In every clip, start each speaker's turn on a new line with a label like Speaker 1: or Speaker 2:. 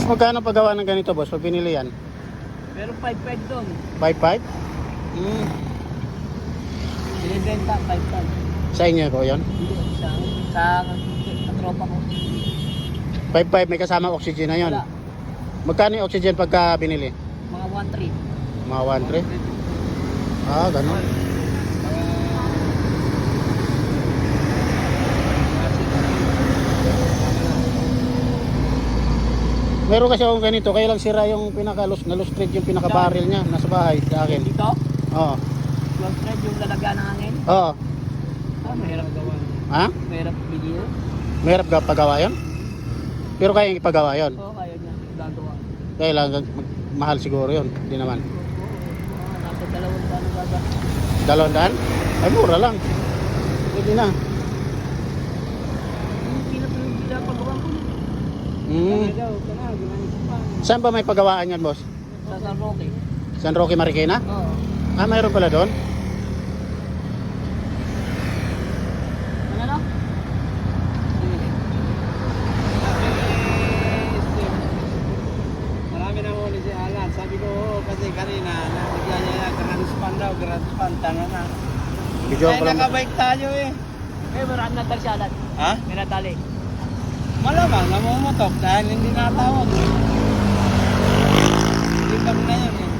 Speaker 1: Boss, magkano paggawa ng ganito, boss? Pag binili yan?
Speaker 2: Pero 5-5 doon.
Speaker 1: 5.5? Mm.
Speaker 2: Binibenta 5-5.
Speaker 1: Sa inyo ko yun?
Speaker 2: Hindi, sa, sa, sa tropa ko.
Speaker 1: 5.5 may kasama oxygen na yun.
Speaker 2: Wala.
Speaker 1: Magkano yung oxygen pagka binili?
Speaker 2: Mga 1-3.
Speaker 1: Mga 1.3? Ah, ganun. Meron kasi akong ganito, kaya lang sira yung pinaka lost na lost thread yung pinaka barrel niya nasa bahay sa akin.
Speaker 2: Dito,
Speaker 1: Oo.
Speaker 2: yung thread yung lalagyan ng hangin.
Speaker 1: Oo.
Speaker 2: Ah, mahirap gawa.
Speaker 1: Ha?
Speaker 2: Mahirap bigyan.
Speaker 1: Mahirap ga pagawa yun? Pero kaya yung ipagawa yun.
Speaker 2: Oo, kaya niya. Gagawa.
Speaker 1: Kaya lang mahal siguro yun. Hindi naman.
Speaker 2: Oo, nasa dalawang taon ang gaga.
Speaker 1: Dalawang daan? Ay mura lang. Pwede na.
Speaker 2: Yung pinapagawa ko.
Speaker 1: Mm.
Speaker 2: pa.
Speaker 1: Saan ba may pagawaan yan, boss?
Speaker 2: Sa San Roque.
Speaker 1: San Roque Marikina?
Speaker 2: Oo.
Speaker 1: Ah, mayroon pala doon?
Speaker 2: Ano na?
Speaker 3: Marami na huli si Alan. Sabi ko, oo, kasi kanina, nabigyan niya yan, grand span daw, grand span, tanga na.
Speaker 1: Video
Speaker 3: Ay,
Speaker 1: ko lang.
Speaker 3: nakabike tayo eh.
Speaker 2: Eh, marami na tagsyalan.
Speaker 3: Ha?
Speaker 2: May natali.
Speaker 3: Malamang, namumutok dahil hindi natawag. Hindi kami na yun eh.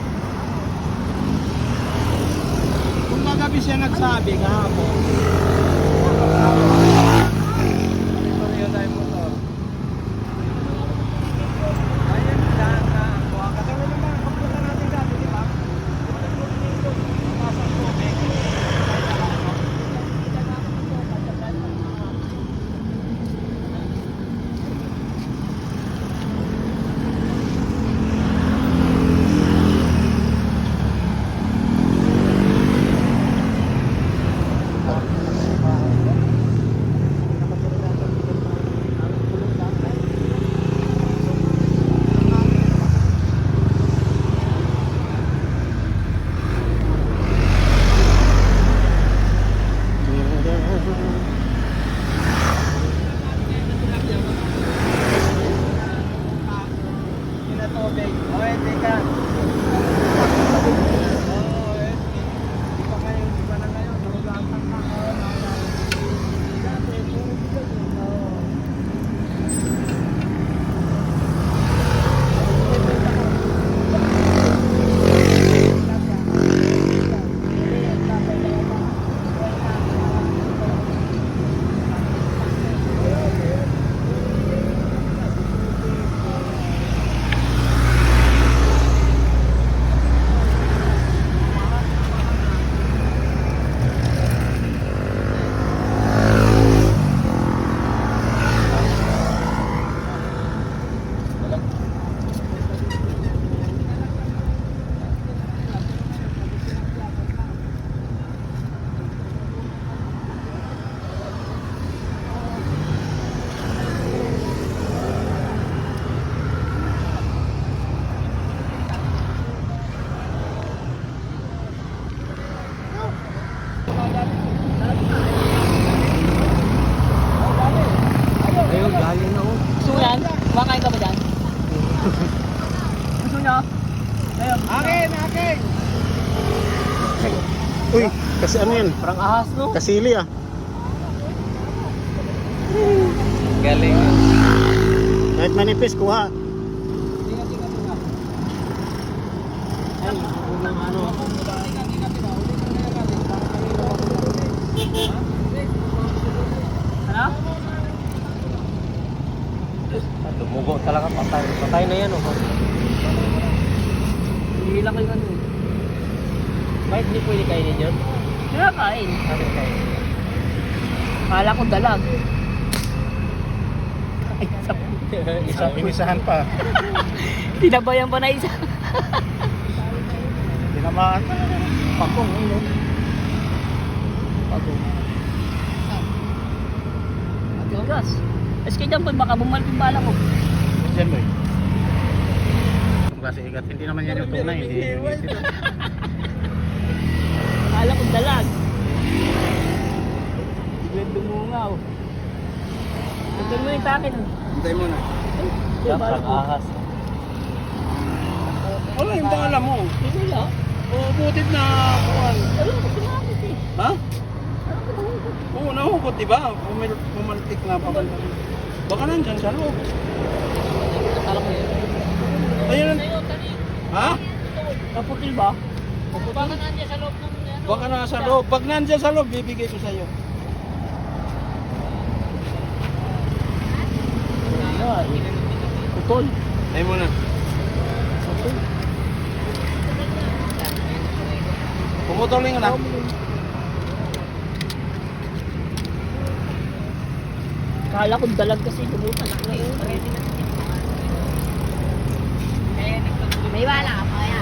Speaker 3: Kung kagabi siya nagsabi kahapon.
Speaker 1: Uy, kasi ano yan?
Speaker 2: Parang ahas no?
Speaker 1: Kasili ah.
Speaker 3: Galing.
Speaker 1: Kahit manipis, kuha.
Speaker 2: Ano.
Speaker 3: Dumugo talaga patay. Patay na yan oh.
Speaker 2: Hindi lang kayo ano eh.
Speaker 3: Bakit hindi pwede kainin yun?
Speaker 2: Kinakain.
Speaker 3: Sabi kayo.
Speaker 2: Kala ko dalag. Ay, sa
Speaker 1: Isa, inisahan pa.
Speaker 2: Tinabayan pa na isa.
Speaker 1: Tinamaan pa. Pakong. ano?
Speaker 2: Pagod. Gas. Es kaya dyan po, baka bumalik yung bala ko.
Speaker 1: Diyan boy. Ang klase igat. Hindi naman yan yung tunay. Hindi yung isip.
Speaker 2: Kala ko dalag. Biglang dumungaw. Ito mo yung takin.
Speaker 3: Hintay mo na.
Speaker 2: Diba?
Speaker 3: ahas. Wala yung pangalan mo.
Speaker 2: Hindi wala.
Speaker 3: O, butit na kuwan.
Speaker 2: Alam ko sumakit eh.
Speaker 3: Ha?
Speaker 2: Alam nahugot.
Speaker 3: Oo, nahugot, di ba? Pumil pumaltik na pa. Baka nandyan sa loob.
Speaker 2: Alam ko yun.
Speaker 3: Ayun. Ha?
Speaker 2: Kaputil ba? Baka nandiyan sa loob ng.
Speaker 3: Baka nasa loob. Pag nandyan sa loob, bibigay ko.
Speaker 2: Wala eh. Putol.
Speaker 3: Ay mo na.
Speaker 2: Putol.
Speaker 3: Pumutulin ka na.
Speaker 2: Kala ko dalag kasi lumutan ako ngayon.
Speaker 4: May wala ka pa.